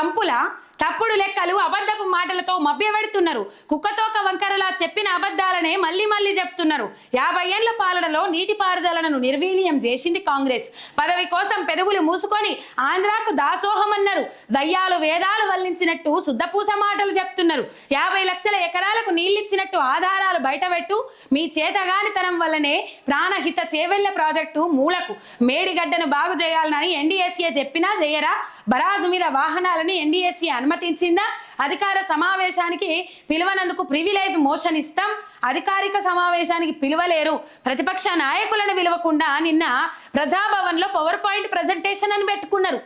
తంపుల తప్పుడు లెక్కలు అబద్ధపు మాటలతో మభ్యపెడుతున్నారు. కుక్కతోక వంకరలా చెప్పిన అబద్ధాలనే మళ్ళీ మళ్ళీ చెప్తున్నారు. యాభై ఏళ్ళ పాలనలో నీటిపారుదలను నిర్వీర్యం చేసింది కాంగ్రెస్. పదవి కోసం పెదవులు మూసుకొని ఆంధ్రాకు దాసోహమన్నారు. దయ్యాలు వేదాలు వల్లించినట్టు శుద్ధపూస మాటలు చెప్తున్నారు. యాభై లక్షల ఎకరాలకు నీళ్ళిచ్చినట్టు ఆధారాలు బయటపెట్టు మీ చేతగానితనం వల్లనే ప్రాణహిత చేవెళ్ళ ప్రాజెక్టు మూలకు. మేడిగడ్డను బాగు చేయాలని ఎన్డీఎస్ఏ చెప్పినా చేయరా? బరాజు మీద వాహనాలను ఎన్డీఎస్ఏ అనుమతించిందా అధికార సమావేశానికి పిలువనందుకు ప్రివిలేజ్ మోషన్ ఇస్తాం అధికారిక సమావేశానికి పిలువలేరు. ప్రతిపక్ష నాయకులను పిలవకుండా నిన్న ప్రజాభవన్లో పవర్ పాయింట్ ప్రజెంటేషన్ అని పెట్టుకున్నారు.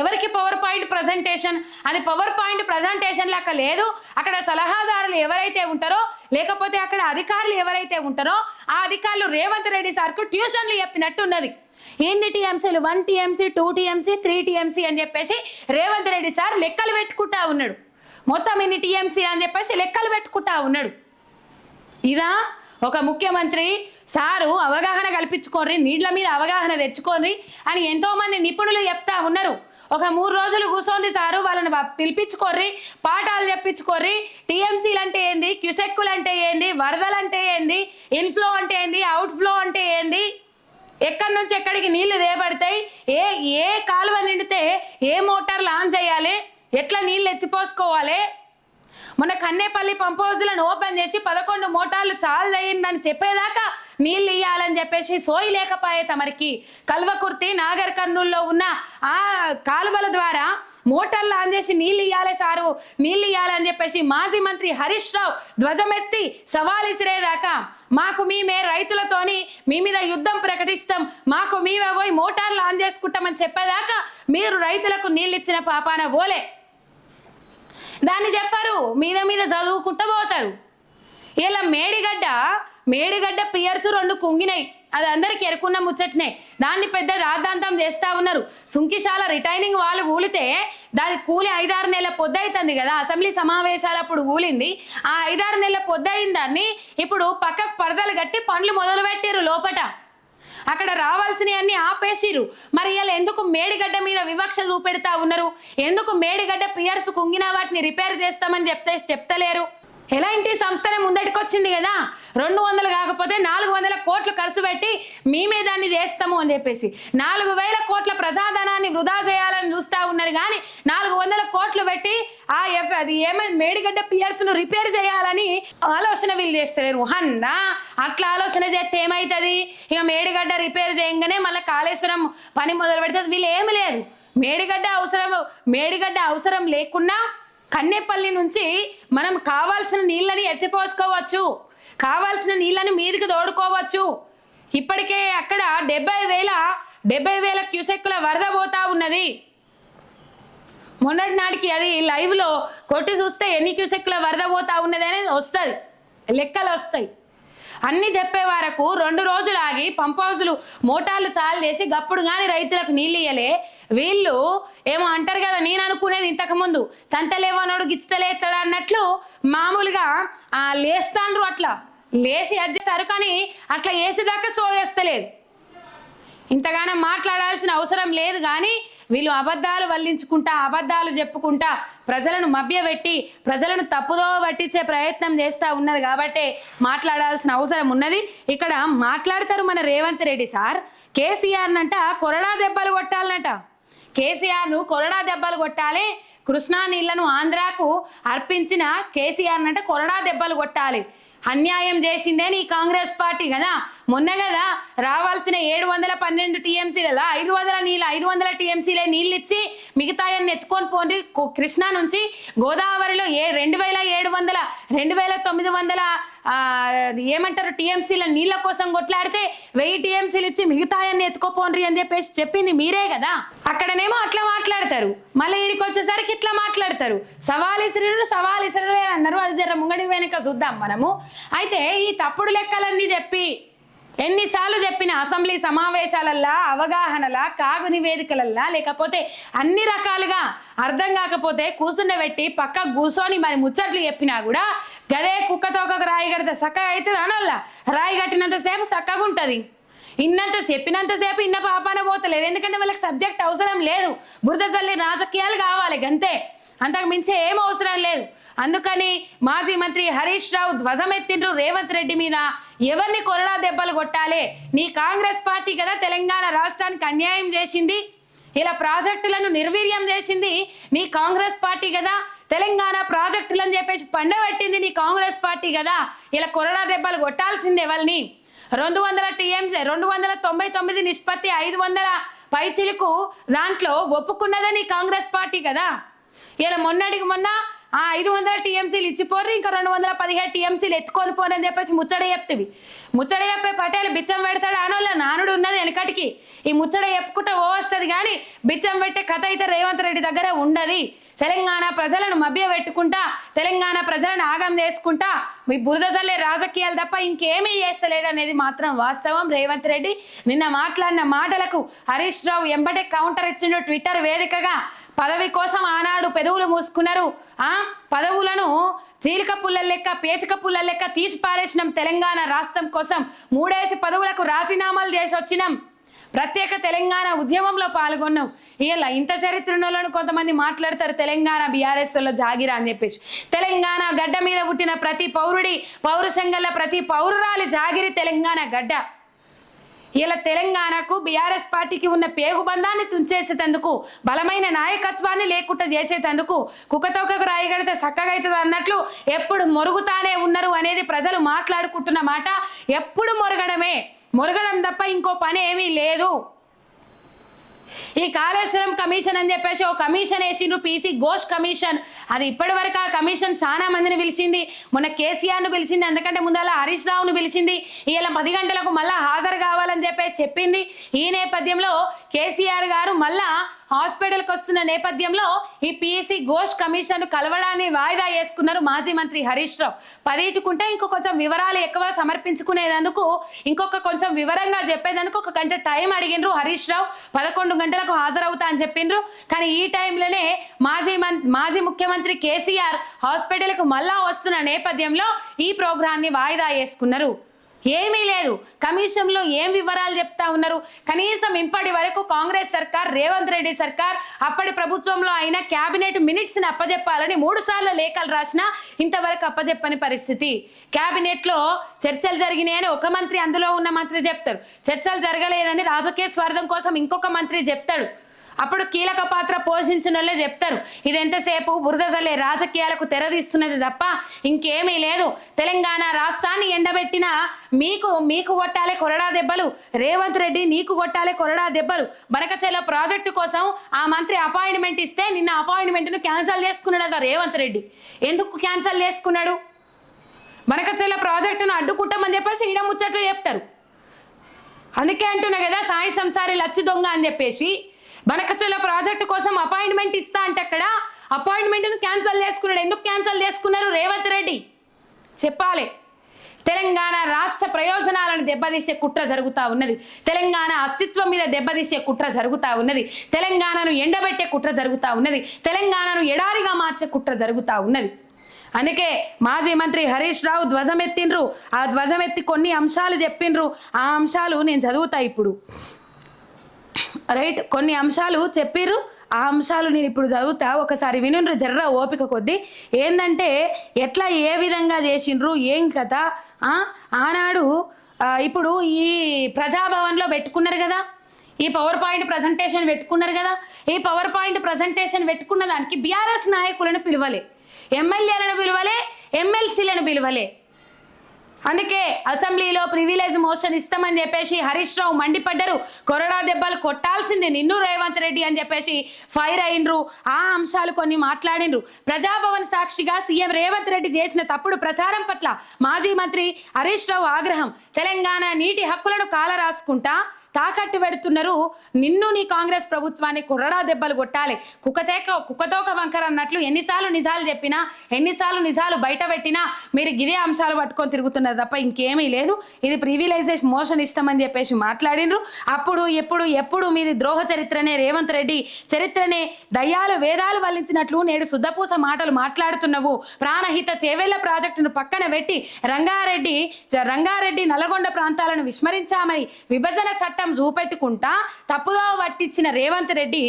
ఎవరికి పవర్ పాయింట్ ప్రజెంటేషన్ అది పవర్ పాయింట్ ప్రజెంటేషన్ లెక్క లేదు. అక్కడ సలహాదారులు ఎవరైతే ఉంటారో లేకపోతే అక్కడ అధికారులు ఎవరైతే ఉంటారో ఆ అధికారులు రేవంత్ రెడ్డి సార్కు ట్యూషన్లు చెప్పినట్టు ఉన్నది ఎన్ని టీఎంసీలు? One TMC two TMC three TMC అని చెప్పేసి రేవంత్ రెడ్డి సార్ లెక్కలు పెట్టుకుంటా ఉన్నాడు. మొత్తం ఇన్ని టీఎంసీ అని చెప్పేసి లెక్కలు పెట్టుకుంటా ఉన్నాడు. ఇదా ఒక ముఖ్యమంత్రి సారు అవగాహన కల్పించుకోర్రి నీళ్ళ మీద అవగాహన తెచ్చుకోర్రి అని ఎంతోమంది నిపుణులు చెప్తా ఉన్నారు. ఒక మూడు రోజులు కూర్చోండి సారు వాళ్ళని పిలిపించుకోర్రి పాఠాలు చెప్పించుకోర్రి. టీఎంసీలు అంటే ఏంది? క్యుసెక్కులు అంటే ఏంది? వరదలు అంటే ఏంది? ఇన్ఫ్లో అంటే ఏంది? అవుట్ఫ్లో అంటే ఏంది? ఎక్కడి నుంచి ఎక్కడికి నీళ్ళు దేబడతాయి ఏ ఏ కాలువ నిండితే ఏ మోటార్లు ఆన్ చేయాలి ఎట్లా నీళ్ళు ఎత్తిపోసుకోవాలి? మొన్న కన్నేపల్లి పంప్ హౌస్లను ఓపెన్ చేసి పదకొండు మోటార్లు చాలు అయ్యిందని చెప్పేదాకా నీళ్ళు ఇయ్యాలని చెప్పేసి సోయి లేకపోయే తమరికి. కల్వకుర్తి నాగర్ కర్నూల్లో ఉన్న ఆ కాలువల ద్వారా మోటార్లు ఆన్ చేసి నీళ్ళు ఇవ్వాలి సారు. నీళ్ళు ఇయ్యాలని చెప్పేసి మాజీ మంత్రి హరీష్ రావు ధ్వజమెత్తి సవాల్ ఇసిరేదాకా మాకు మేమే రైతులతోని మీ మీద యుద్ధం ప్రకటిస్తాం. మాకు మేమే పోయి మోటార్లు ఆన్ చేసుకుంటామని చెప్పేదాకా మీరు రైతులకు నీళ్ళు ఇచ్చిన పాపాన ఓలే. దాన్ని చెప్పారు మీద మీద చదువుకుంటూ పోతారు. ఇలా మేడిగడ్డ మేడిగడ్డ పియర్స్ రెండు కుంగినాయి. అది అందరికి ఎరుకున్న ముచ్చట్నే. దాన్ని పెద్ద రాద్ధాంతం చేస్తా ఉన్నారు. సుంకిశాల రిటైనింగ్ వాళ్ళు కూలితే దాని కూలి ఐదారు నెలల పొద్దైతుంది కదా. అసెంబ్లీ సమావేశాలప్పుడు కూలింది ఆ ఐదారు నెలల పొద్దయిన దాన్ని ఇప్పుడు పక్కకు పరదలు కట్టి పండ్లు మొదలు పెట్టారు లోపట. అక్కడ రావాల్సినవన్నీ ఆపేసిరు మరి ఇలా ఎందుకు మేడిగడ్డ మీద వివక్ష చూపెడతా ఉన్నారు? ఎందుకు మేడిగడ్డ పియర్స్ కుంగిన వాటిని రిపేర్ చేస్తామని చెప్తే చెప్తలేరు? ఎలాంటి సంస్థనే ముందటికొచ్చింది కదా? రెండు వందలు కాకపోతే నాలుగు వందల కోట్లు ఖర్చు పెట్టి మేమే దాన్ని చేస్తాము అని చెప్పేసి. నాలుగు వేల కోట్ల ప్రజాధనాన్ని వృధా చేయాలని చూస్తా ఉన్నారు కానీ నాలుగు వందల కోట్లు పెట్టి ఆ ఎఫ్ అది ఏమైంది మేడిగడ్డ పియర్స్ను రిపేర్ చేయాలని ఆలోచన వీళ్ళు చేస్తలేరు. హన్నా అట్లా ఆలోచన చేస్తే ఏమవుతుంది ఇక మేడిగడ్డ రిపేర్ చేయగానే మళ్ళీ కాళేశ్వరం పని మొదలు పెడుతుంది వీళ్ళు ఏమి లేదు. మేడిగడ్డ అవసరం మేడిగడ్డ అవసరం లేకున్నా కన్నెపల్లి నుంచి మనం కావాల్సిన నీళ్ళని ఎత్తిపోసుకోవచ్చు. కావాల్సిన నీళ్ళని మీదికి తోడుకోవచ్చు. ఇప్పటికే అక్కడ డెబ్బై వేల డెబ్బై వేల క్యూసెక్కుల వరద పోతా ఉన్నది. మొన్నటి నాటికి అది లైవ్లో కొట్టి చూస్తే ఎన్ని క్యూసెక్కుల వరద పోతా ఉన్నది అనేది వస్తుంది. లెక్కలు వస్తాయి. అన్ని చెప్పే వరకు రెండు రోజులు ఆగి పంప్ హౌజులు మోటార్లు చాలు చేసి గప్పుడు కానీ రైతులకు నీళ్ళు ఇయ్యలే. వీళ్ళు ఏమో అంటారు కదా నేను అనుకునేది ఇంతకుముందు తంతలేవనోడు గిచ్చలేస్తాడు అన్నట్లు మామూలుగా ఆ, లేస్తాండ్రు అట్లా. లేచి అద్దేస్తారు కానీ అట్లా వేసేదాకా సోగేస్తలేదు ఇంతగానో మాట్లాడాల్సిన అవసరం లేదు కానీ వీళ్ళు అబద్ధాలు వల్లించుకుంటా అబద్ధాలు చెప్పుకుంటా ప్రజలను మభ్యపెట్టి ప్రజలను తప్పుదో పట్టించే ప్రయత్నం చేస్తూ ఉన్నది కాబట్టి మాట్లాడాల్సిన అవసరం ఉన్నది. ఇక్కడ మాట్లాడతారు మన రేవంత్ రెడ్డి సార్. కేసీఆర్నంట కొరడా దెబ్బలు కొట్టాలనట. కేసీఆర్ను కొరడా దెబ్బలు కొట్టాలి. కృష్ణా నీళ్ళను ఆంధ్రాకు అర్పించిన కేసీఆర్ అంటే కొరడా దెబ్బలు కొట్టాలి. అన్యాయం చేసిందే నీ కాంగ్రెస్ పార్టీ కదా. మొన్న కదా రావాల్సిన ఏడు వందల పన్నెండు టీఎంసీలలో ఐదు వందల నీళ్ళు ఐదు వందల టీఎంసీలే నీళ్ళు ఇచ్చి మిగతాయన్ని ఎత్తుకొని పోండి. కృష్ణా నుంచి గోదావరిలో ఏ రెండు వేల ఏడు వందల రెండు వేల తొమ్మిది వందల ఏమంటారు టీఎంసీల నీళ్ళ కోసం కొట్లాడితే వెయ్యి టీఎంసీలు ఇచ్చి మిగతాయన్ని ఎత్తుకోపోండ్రి అని చెప్పేసి చెప్పింది మీరే కదా. అక్కడనేమో అట్లా మాట్లాడతారు. మళ్ళీ ఈడికి వచ్చేసరికి ఇట్లా మాట్లాడతారు. సవాల్ ఇసురు సవాల్ ఇసిరే అన్నారు. అది జర ముంగడి వెనక చూద్దాం మనము. అయితే ఈ తప్పుడు లెక్కలన్నీ చెప్పి ఎన్నిసార్లు చెప్పిన అసెంబ్లీ సమావేశాలల్లా అవగాహనలా కాగు నివేదికలల్లా లేకపోతే అన్ని రకాలుగా అర్థం కాకపోతే కూర్చున్న పెట్టి పక్క కూర్చొని మరి ముచ్చట్లు చెప్పినా కూడా గదే కుక్కతో ఒక రాయి కడితే చక్కగా అవుతుంది అనల్లా. రాయి కట్టినంతసేపు చక్కగా ఉంటుంది. ఇన్నంత చెప్పినంతసేపు ఇన్న పాపాన పోతలేదు. ఎందుకంటే వాళ్ళకి సబ్జెక్ట్ అవసరం లేదు. బురద తల్లి రాజకీయాలు కావాలి గంతే. అంతకు మించి ఏం అవసరం లేదు. అందుకని మాజీ మంత్రి హరీష్ రావు ధ్వజమెత్తిండ్రు రేవంత్ రెడ్డి మీద. ఎవరిని కొరడా దెబ్బలు కొట్టాలి? నీ కాంగ్రెస్ పార్టీ కదా తెలంగాణ రాష్ట్రానికి అన్యాయం చేసింది. ఇలా ప్రాజెక్టులను నిర్వీర్యం చేసింది నీ కాంగ్రెస్ పార్టీ కదా. తెలంగాణ ప్రాజెక్టులని చెప్పేసి పండబెట్టింది నీ కాంగ్రెస్ పార్టీ కదా. ఇలా కొరడా దెబ్బలు కొట్టాల్సిందే వాళ్ళని. రెండు వందల టీఎంసీ రెండు వందల తొంభై తొమ్మిది నిష్పత్తి ఐదు వందల పైచిలకు దాంట్లో ఒప్పుకున్నదని కాంగ్రెస్ పార్టీ కదా. ఇలా మొన్నటికి మొన్న ఆ ఐదు వందల టీఎంసీలు ఇచ్చిపోర్రి ఇంకా రెండు వందల పదిహేడు టీఎంసీలు ఎత్తుకొని పోనని చెప్పేసి ముచ్చట చెప్తివి. ముచ్చట చెప్పే పటేల్ బిచ్చం పెడతాడు అనోళ్ళ నానుడు ఉన్నది వెనకటికి. ఈ ముచ్చట చెప్పుకుంటూ ఓ వస్తుంది కానీ బిచ్చం పెట్టే కథ అయితే రేవంత్ రెడ్డి దగ్గర ఉండదు. తెలంగాణ ప్రజలను మభ్య పెట్టుకుంటా తెలంగాణ ప్రజలను ఆగం చేసుకుంటా మీ బురద జల్లే రాజకీయాలు తప్ప ఇంకేమీ చేస్తలేడు అనేది మాత్రం వాస్తవం. రేవంత్ రెడ్డి నిన్న మాట్లాడిన మాటలకు హరీష్ రావు ఎంబటే కౌంటర్ ఇచ్చిండు ట్విట్టర్ వేదికగా. పదవి కోసం ఆనాడు పెదవులు మూసుకున్నారు. ఆ పదవులను చీలిక పుల్ల లెక్క పేచిక పుల్ల లెక్క తీసి పారేసినాం తెలంగాణ రాష్ట్రం కోసం. మూడేసి పదవులకు రాజీనామాలు చేసి వచ్చినాం ప్రత్యేక తెలంగాణ ఉద్యమంలో పాల్గొన్నాం. ఇలా ఇంత చరిత్ర కొంతమంది మాట్లాడతారు తెలంగాణ బీఆర్ఎస్లో జాగిరా అని చెప్పేసి. తెలంగాణ గడ్డ మీద పుట్టిన ప్రతి పౌరుడి పౌరుషంగల ప్రతి పౌరురాలి జాగిరి తెలంగాణ గడ్డ. ఇలా తెలంగాణకు బీఆర్ఎస్ పార్టీకి ఉన్న పేగుబంధాన్ని తుంచేసేటందుకు బలమైన నాయకత్వాన్ని లేకుండా చేసేటందుకు కుక్కతోకకు రాయగడితే చక్కగా అవుతుంది అన్నట్లు ఎప్పుడు మొరుగుతానే ఉన్నారు అనేది ప్రజలు మాట్లాడుకుంటున్న మాట ఎప్పుడు మొరగడమే. మురగడం తప్ప ఇంకో పని ఏమీ లేదు. ఈ కాళేశ్వరం కమిషన్ అని చెప్పేసి ఓ కమిషన్ వేసిండ్రు పీసీ ఘోష్ కమిషన్. అది ఇప్పటి వరకు ఆ కమిషన్ చాలా మందిని పిలిచింది. మొన్న కేసీఆర్ను పిలిచింది ఎందుకంటే ముందల హరీష్ రావును పిలిచింది. ఇలా పది గంటలకు మళ్ళా హాజరు కావాలని చెప్పేసి చెప్పింది. ఈ నేపథ్యంలో కేసీఆర్ గారు మళ్ళా హాస్పిటల్కి వస్తున్న నేపథ్యంలో ఈ పిఎస్సి ఘోష్ కమిషన్ కలవడాన్ని వాయిదా వేసుకున్నారు మాజీ మంత్రి హరీష్ రావు. పదిటికుంటే ఇంకో కొంచెం వివరాలు ఎక్కువ సమర్పించుకునేందుకు ఇంకొక కొంచెం వివరంగా చెప్పేందుకు ఒక గంట టైం అడిగినరు హరీష్ రావు. పదకొండు గంటలకు హాజరవుతా అని చెప్పిండ్రు కానీ ఈ టైంలోనే మాజీ మం మాజీ ముఖ్యమంత్రి కేసీఆర్ హాస్పిటల్కు మళ్ళా వస్తున్న నేపథ్యంలో ఈ ప్రోగ్రాన్ని వాయిదా వేసుకున్నారు. ఏమీ లేదు. కమిషన్లో ఏం వివరాలు చెప్తా ఉన్నారు? కనీసం ఇప్పటి వరకు కాంగ్రెస్ సర్కార్ రేవంత్ రెడ్డి సర్కార్ అప్పటి ప్రభుత్వంలో అయిన క్యాబినెట్ మినిట్స్ని అప్పజెప్పాలని మూడు సార్లు లేఖలు రాసినా ఇంతవరకు అప్పజెప్పని పరిస్థితి. క్యాబినెట్లో చర్చలు జరిగినాయని ఒక మంత్రి అందులో ఉన్న మంత్రి చెప్తారు. చర్చలు జరగలేదని రాజకీయ స్వార్థం కోసం ఇంకొక మంత్రి చెప్తాడు. అప్పుడు కీలక పాత్ర పోషించిన వాళ్ళే చెప్తారు. ఇది ఎంతసేపు బురద రాజకీయాలకు తెరదీస్తున్నది తప్ప ఇంకేమీ లేదు. తెలంగాణ రాష్ట్రాన్ని ఎండబెట్టిన మీకు మీకు కొట్టాలే కొరడా దెబ్బలు. రేవంత్ రెడ్డి నీకు కొట్టాలే కొరడా దెబ్బలు. బనకచెల్ల ప్రాజెక్టు కోసం ఆ మంత్రి అపాయింట్మెంట్ ఇస్తే నిన్న అపాయింట్మెంట్ను క్యాన్సిల్ చేసుకున్నాడు రేవంత్ రెడ్డి. ఎందుకు క్యాన్సిల్ చేసుకున్నాడు? బనకచెల్ల ప్రాజెక్టును అడ్డుకుంటామని చెప్పేసి ఈడ ముచ్చట్లు చెప్తారు. అందుకే అంటున్నా కదా సాయి సంసారి లచ్చి దొంగ అని చెప్పేసి బనకచల ప్రాజెక్టు కోసం అపాయింట్మెంట్ ఇస్తా అంటే అక్కడ అపాయింట్మెంట్ను క్యాన్సిల్ చేసుకున్నాడు. ఎందుకు క్యాన్సిల్ చేసుకున్నారు? రేవంత్ రెడ్డి. చెప్పాలి. తెలంగాణ రాష్ట్ర ప్రయోజనాలను దెబ్బతీసే కుట్ర జరుగుతూ ఉన్నది. తెలంగాణ అస్తిత్వం మీద దెబ్బతీసే కుట్ర జరుగుతూ ఉన్నది. తెలంగాణను ఎండబెట్టే కుట్ర జరుగుతూ ఉన్నది. తెలంగాణను ఎడారిగా మార్చే కుట్ర జరుగుతూ ఉన్నది. అందుకే మాజీ మంత్రి హరీష్ రావు ధ్వజమెత్తిండ్రు. ఆ ధ్వజమెత్తి కొన్ని అంశాలు చెప్పిండ్రు ఆ అంశాలు నేను చదువుతా ఇప్పుడు. రైట్ కొన్ని అంశాలు చెప్పిర్రు. ఆ అంశాలు నేను ఇప్పుడు చదువుతా. ఒకసారి వినుండ్రు జర్ర ఓపిక కొద్దీ. ఏంటంటే ఎట్లా ఏ విధంగా చేసిండ్రు ఏం కథ? ఆ, ఆనాడు ఇప్పుడు ఈ ప్రజాభవన్లో పెట్టుకున్నారు కదా? ఈ పవర్ పాయింట్ ప్రజెంటేషన్ పెట్టుకున్నారు కదా? ఈ పవర్ పాయింట్ ప్రజెంటేషన్ పెట్టుకున్న దానికి బీఆర్ఎస్ నాయకులను పిలవలే. ఎమ్మెల్యేలను పిలవలే ఎమ్మెల్సీలను పిలవలే. అందుకే అసెంబ్లీలో ప్రివిలేజ్ మోషన్ ఇస్తామని చెప్పేసి హరీష్ రావు మండిపడ్డరు. కొరడా దెబ్బలు కొట్టాల్సింది నిన్ను రేవంత్ రెడ్డి అని చెప్పేసి ఫైర్ అయినరు. ఆ అంశాలు కొన్ని మాట్లాడినరు. ప్రజాభవన్ సాక్షిగా సీఎం రేవంత్ రెడ్డి చేసిన తప్పుడు ప్రచారం పట్ల మాజీ మంత్రి హరీష్ రావు ఆగ్రహం. తెలంగాణ నీటి హక్కులను కాలరాసుకుంటా? తాకట్టు పెడుతున్నారు. నిన్ను నీ కాంగ్రెస్ ప్రభుత్వాన్ని కుర్రడా దెబ్బలు కొట్టాలి. కుక్కతేక కుక్కతోక వంకర అన్నట్లు ఎన్నిసార్లు నిజాలు చెప్పినా ఎన్నిసార్లు నిజాలు బయట పెట్టినా మీరు గిదే అంశాలు పట్టుకొని తిరుగుతున్నారు తప్ప ఇంకేమీ లేదు. ఇది ప్రివిలైజేషన్ మోషన్ ఇష్టం అని చెప్పేసి మాట్లాడినరు. అప్పుడు ఎప్పుడు ఎప్పుడు మీది ద్రోహ చరిత్రనే రేవంత్ రెడ్డి చరిత్రనే దయ్యాలు వేదాలు వల్లించినట్లు నేడు శుద్ధపూస మాటలు మాట్లాడుతున్నవు. ప్రాణహిత చేవేళ్ళ ప్రాజెక్టును పక్కన పెట్టి రంగారెడ్డి రంగారెడ్డి నల్గొండ ప్రాంతాలను విస్మరించామని విభజన చట్ట చూపెట్టుకుంటా తప్పుగా పట్టించిన రేవంత్ రెడ్డి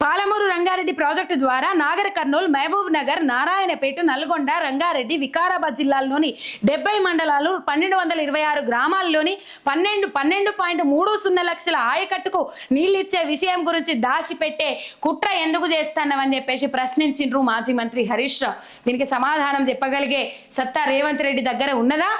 పాలమూరు రంగారెడ్డి ప్రాజెక్టు ద్వారా నాగర్ కర్నూలు మహబూబ్ నగర్ నారాయణపేట నల్గొండ రంగారెడ్డి వికారాబాద్ జిల్లాల్లోని డెబ్బై మండలాలు పన్నెండు వందల ఇరవై ఆరు గ్రామాల్లోని పన్నెండు పన్నెండు పాయింట్ మూడు సున్నా లక్షల ఆయకట్టుకు నీళ్ళిచ్చే విషయం గురించి దాచిపెట్టే కుట్ర ఎందుకు చేస్తానవని చెప్పేసి ప్రశ్నించిండ్రు మాజీ మంత్రి హరీష్ రావు. దీనికి సమాధానం చెప్పగలిగే సత్తా రేవంత్ రెడ్డి దగ్గర ఉన్నదా?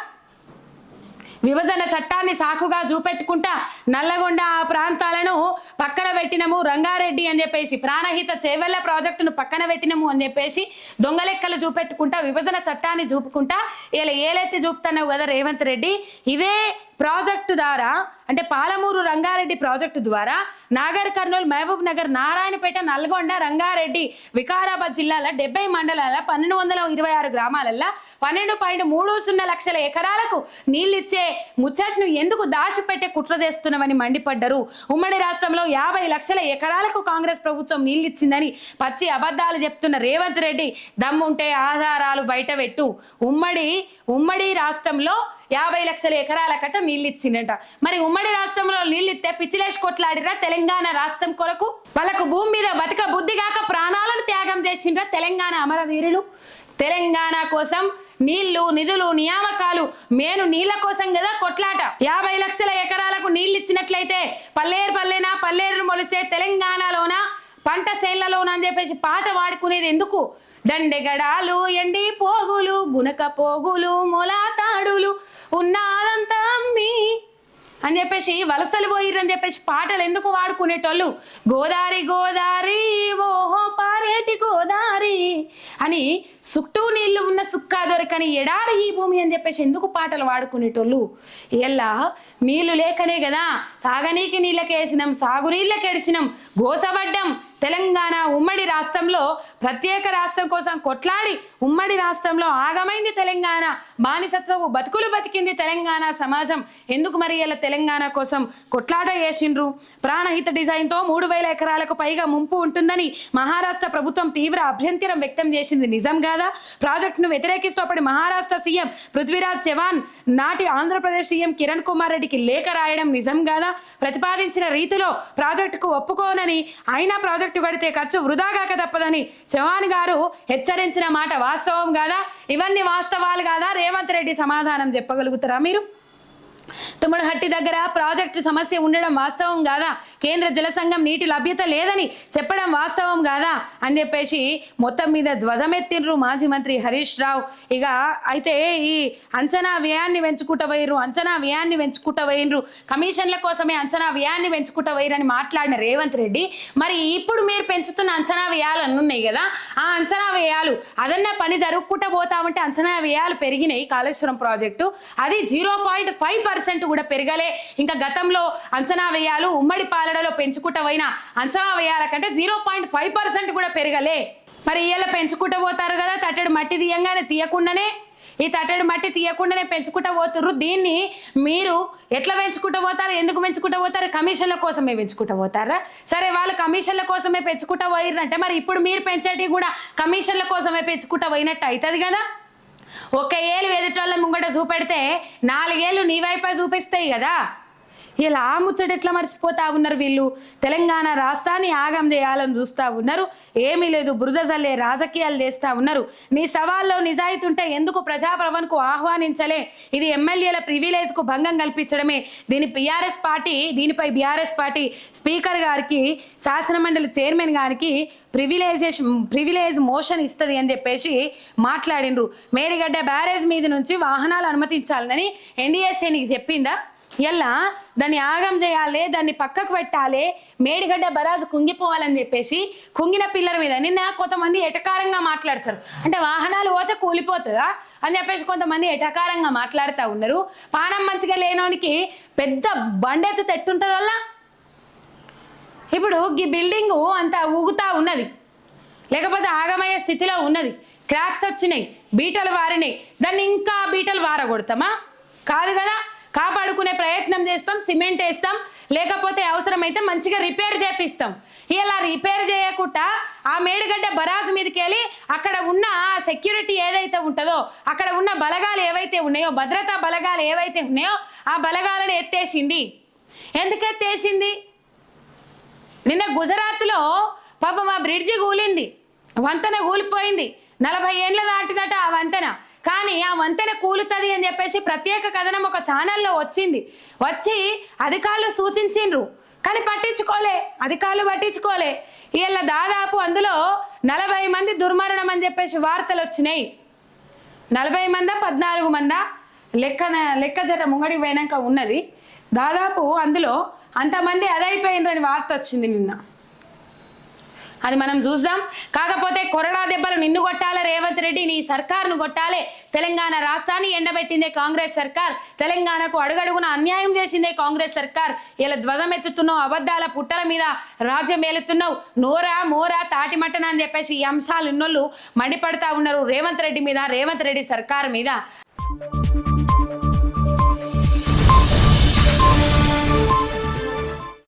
విభజన చట్టాన్ని సాకుగా చూపెట్టుకుంటా నల్లగొండ ఆ ప్రాంతాలను పక్కన పెట్టినము రంగారెడ్డి అని చెప్పేసి ప్రాణహిత చేవెళ్ళ ప్రాజెక్టును పక్కన పెట్టినము అని చెప్పేసి దొంగలెక్కలు చూపెట్టుకుంటా విభజన చట్టాన్ని చూపుకుంటా ఇలా ఏలెత్తి చూపుతున్నావు కదా రేవంత్ రెడ్డి. ఇదే ప్రాజెక్టు ద్వారా అంటే పాలమూరు రంగారెడ్డి ప్రాజెక్టు ద్వారా నాగర్ కర్నూలు మహబూబ్ నగర్ నారాయణపేట నల్గొండ రంగారెడ్డి వికారాబాద్ జిల్లాల డెబ్బై మండలాల పన్నెండు వందల ఇరవై ఆరు గ్రామాలల్లో పన్నెండు పాయింట్ మూడు సున్నా లక్షల ఎకరాలకు నీళ్ళిచ్చే ముచ్చట్ను ఎందుకు దాచిపెట్టే కుట్ర చేస్తున్నామని మండిపడ్డరు. ఉమ్మడి రాష్ట్రంలో యాభై లక్షల ఎకరాలకు కాంగ్రెస్ ప్రభుత్వం నీళ్ళిచ్చిందని పచ్చి అబద్ధాలు చెప్తున్న రేవంత్ రెడ్డి దమ్ముంటే ఆధారాలు బయటపెట్టు ఉమ్మడి ఉమ్మడి రాష్ట్రంలో యాభై లక్షల ఎకరాల కట్ట నీళ్ళు ఇచ్చిందంట మరి ఉమ్మడి రాష్ట్రంలో నీళ్ళు ఇస్తే పిచ్చిలేసి కొట్లాడిరా తెలంగాణ రాష్ట్రం కొరకు? వాళ్ళకు భూమి మీద బతక బుద్ధి కాక ప్రాణాలను త్యాగం చేసిండ్రా తెలంగాణ అమరవీరులు. తెలంగాణ కోసం నీళ్ళు నిధులు నియామకాలు మేను నీళ్ళ కోసం కదా కొట్లాట. యాభై లక్షల ఎకరాలకు నీళ్ళు ఇచ్చినట్లయితే పల్లేరు పల్లెనా పల్లేరును మొలిస్తే తెలంగాణలోన? పంట సేళ్ళలోన అని చెప్పేసి పాట వాడుకునేది ఎందుకు? దండెగడాలు ఎండి పోగులు గునక పోగులు మొలాతాడులు ఉన్నాదంతా అమ్మి అని చెప్పేసి వలసలు పోయిర్రని చెప్పేసి పాటలు ఎందుకు వాడుకునేటోళ్ళు గోదారి గోదారి ఓహో పారేటి గోదారి అని సుట్టూ నీళ్ళు ఉన్న సుక్క దొరకని ఎడారి ఈ భూమి అని చెప్పేసి ఎందుకు పాటలు వాడుకునేటోళ్ళు? ఇలా నీళ్ళు లేకనే కదా తాగనీకి నీళ్ళకేసినాం సాగునీళ్ళకి ఎడిసినాం గోసబడ్డం. తెలంగాణ ఉమ్మడి రాష్ట్రంలో ప్రత్యేక రాష్ట్రం కోసం కొట్లాడి ఉమ్మడి రాష్ట్రంలో ఆగమైంది తెలంగాణ. బానిసత్వపు బతుకులు బతికింది తెలంగాణ సమాజం. ఎందుకు మరి ఇలా తెలంగాణ కోసం కొట్లాట చేసిండ్రు? ప్రాణహిత డిజైన్తో మూడు వేల ఎకరాలకు పైగా ముంపు ఉంటుందని మహారాష్ట్ర ప్రభుత్వం తీవ్ర అభ్యంతరం వ్యక్తం చేసింది. నిజం కాదా? ప్రాజెక్టును వ్యతిరేకిస్తూ అప్పటి మహారాష్ట్ర సీఎం పృథ్వీరాజ్ చవాన్ నాటి ఆంధ్రప్రదేశ్ సీఎం కిరణ్ కుమార్ రెడ్డికి లేఖ రాయడం నిజం కాదా? ప్రతిపాదించిన రీతిలో ప్రాజెక్టుకు ఒప్పుకోనని అయినా ప్రాజెక్టు కడితే ఖర్చు వృధాగాక తప్పదని చవాన్ గారు హెచ్చరించిన మాట వాస్తవం కాదా? ఇవన్నీ వాస్తవాలు కాదా? రేవంత్ రెడ్డి సమాధానం చెప్పగలుగుతారా మీరు? తుమ్మడహట్టి దగ్గర ప్రాజెక్టు సమస్య ఉండడం వాస్తవం కాదా? కేంద్ర జల సంఘం నీటి లభ్యత లేదని చెప్పడం వాస్తవం కాదా? అని చెప్పేసి మొత్తం మీద ధ్వజమెత్తిండ్రు మాజీ మంత్రి హరీష్ రావు. ఇక అయితే ఈ అంచనా వ్యయాన్ని పెంచుకుంటూ పోయిర్రు అంచనా వ్యయాన్ని పెంచుకుంటూ పోయినరు కమిషన్ల కోసమే అంచనా వ్యయాన్ని పెంచుకుంటూ పోయిరని మాట్లాడిన రేవంత్ రెడ్డి మరి ఇప్పుడు మీరు పెంచుతున్న అంచనా వ్యయాలు అన్నీ ఉన్నాయి కదా? ఆ అంచనా వ్యయాలు అదన్న పని జరుపుకుంటూ పోతా ఉంటే అంచనా వ్యయాలు పెరిగినాయి కాళేశ్వరం ప్రాజెక్టు. అది జీరో పాయింట్ ఫైవ్ పర్సెంట్ కూడా పెరగలే. ఇంకా గతంలో అంచనా వ్యయాలు ఉమ్మడి పాలనలో పెంచుకుంటూ పోయిన అంచనా వ్యయాల కంటే జీరో పాయింట్ ఫైవ్ పర్సెంట్ కూడా పెరగలే. మరి ఇయ్యాల పెంచుకుంటూ పోతారు కదా తట్టడు మట్టి తీయంగానే తీయకుండానే. ఈ తట్టెడు మట్టి తీయకుండానే పెంచుకుంటూ పోతుర్రు. దీన్ని మీరు ఎట్లా పెంచుకుంటూ పోతారు ఎందుకు పెంచుకుంటూ పోతారు? కమిషన్ల కోసమే పెంచుకుంటూ పోతారా? సరే వాళ్ళు కమిషన్ల కోసమే పెంచుకుంటూ పోయిర్రంటే మరి ఇప్పుడు మీరు పెంచేటివి కూడా కమిషన్ల కోసమే పెంచుకుంటూ పోయినట్టు అవుతుంది కదా. ఒక ఏళ్ళు ఎదుటోళ్ళ ముంగట చూపెడితే నాలుగేళ్ళు నీ వైపే చూపిస్తాయి కదా. ఇలా ఆ ముచ్చట ఎట్లా మర్చిపోతా ఉన్నారు వీళ్ళు? తెలంగాణ రాష్ట్రాన్ని ఆగం చేయాలని చూస్తూ ఉన్నారు. ఏమీ లేదు బురద జల్లే రాజకీయాలు చేస్తూ ఉన్నారు. నీ సవాల్లో నిజాయితీ ఉంటే ఎందుకు ప్రజాభవన్కు ఆహ్వానించలే? ఇది ఎమ్మెల్యేల ప్రివిలేజ్కు భంగం కల్పించడమే. దీని బీఆర్ఎస్ పార్టీ దీనిపై బీఆర్ఎస్ పార్టీ స్పీకర్ గారికి శాసనమండలి చైర్మన్ గారికి ప్రివిలేజేషన్ ప్రివిలేజ్ మోషన్ ఇస్తుంది అని చెప్పేసి మాట్లాడిండ్రు. మేరిగడ్డ బ్యారేజ్ మీద నుంచి వాహనాలు అనుమతించాలని ఎన్డీఎస్ఏ నీకు చెప్పిందా? ఇలా దాన్ని ఆగం చేయాలి దాన్ని పక్కకు పెట్టాలి మేడిగడ్డ బరాజు కుంగిపోవాలని చెప్పేసి కుంగిన పిల్లల మీద నిన్న కొంతమంది ఎటకారంగా మాట్లాడతారు. అంటే వాహనాలు పోతే కూలిపోతుందా? అని చెప్పేసి కొంతమంది ఎటకారంగా మాట్లాడుతూ ఉన్నారు. పానం మంచిగా లేనోనికి పెద్ద బండెత్తు తెట్టుంటుంది వల్ల ఇప్పుడు ఈ బిల్డింగు అంత ఊగుతా ఉన్నది. లేకపోతే ఆగమయ్యే స్థితిలో ఉన్నది. క్రాక్స్ వచ్చినాయి బీటలు వారినాయి. దాన్ని ఇంకా బీటలు వారగొడతామా? కాదు కదా? కాపాడుకునే ప్రయత్నం చేస్తాం సిమెంట్ వేస్తాం లేకపోతే అవసరమైతే మంచిగా రిపేర్ చేపిస్తాం. ఇలా రిపేర్ చేయకుండా ఆ మేడిగడ్డ బరాజ్ మీదకి వెళ్ళి అక్కడ ఉన్న సెక్యూరిటీ ఏదైతే ఉంటుందో అక్కడ ఉన్న బలగాలు ఏవైతే ఉన్నాయో భద్రతా బలగాలు ఏవైతే ఉన్నాయో ఆ బలగాలను ఎత్తేసింది. ఎందుకు ఎత్తేసింది? నిన్న గుజరాత్లో పాపం ఆ బ్రిడ్జి కూలింది వంతెన కూలిపోయింది. నలభై ఏండ్ల దాటినట ఆ వంతెన. కానీ ఆ వంతెన కూలుతుంది అని చెప్పేసి ప్రత్యేక కథనం ఒక ఛానల్లో వచ్చింది. వచ్చి అధికారులు సూచించిండ్రు. కానీ పట్టించుకోలే అధికారులు పట్టించుకోలే. వీళ్ళ దాదాపు అందులో నలభై మంది దుర్మరణం అని చెప్పేసి వార్తలు వచ్చినాయి. నలభై మందా పద్నాలుగు మందా? లెక్క లెక్క జర ముంగడికి పోయినాక ఉన్నది. దాదాపు అందులో అంతమంది అదైపోయిందని వార్త వచ్చింది నిన్న. అది మనం చూద్దాం. కాకపోతే కొరడా దెబ్బలు నిన్ను కొట్టాలే రేవంత్ రెడ్డి? నీ సర్కార్ను కొట్టాలే. తెలంగాణ రాష్ట్రాన్ని ఎండబెట్టిందే కాంగ్రెస్ సర్కార్. తెలంగాణకు అడుగడుగున అన్యాయం చేసిందే కాంగ్రెస్ సర్కార్. ఇలా ధ్వజమెత్తుతున్నావు అబద్ధాల పుట్టల మీద రాజ్యం ఏలుతున్నావు. నోరా మోరా తాటిమట్టన అని చెప్పేసి ఈ అంశాలు ఇన్నోళ్ళు మండిపడతా ఉన్నారు రేవంత్ రెడ్డి మీద రేవంత్ రెడ్డి సర్కార్ మీద.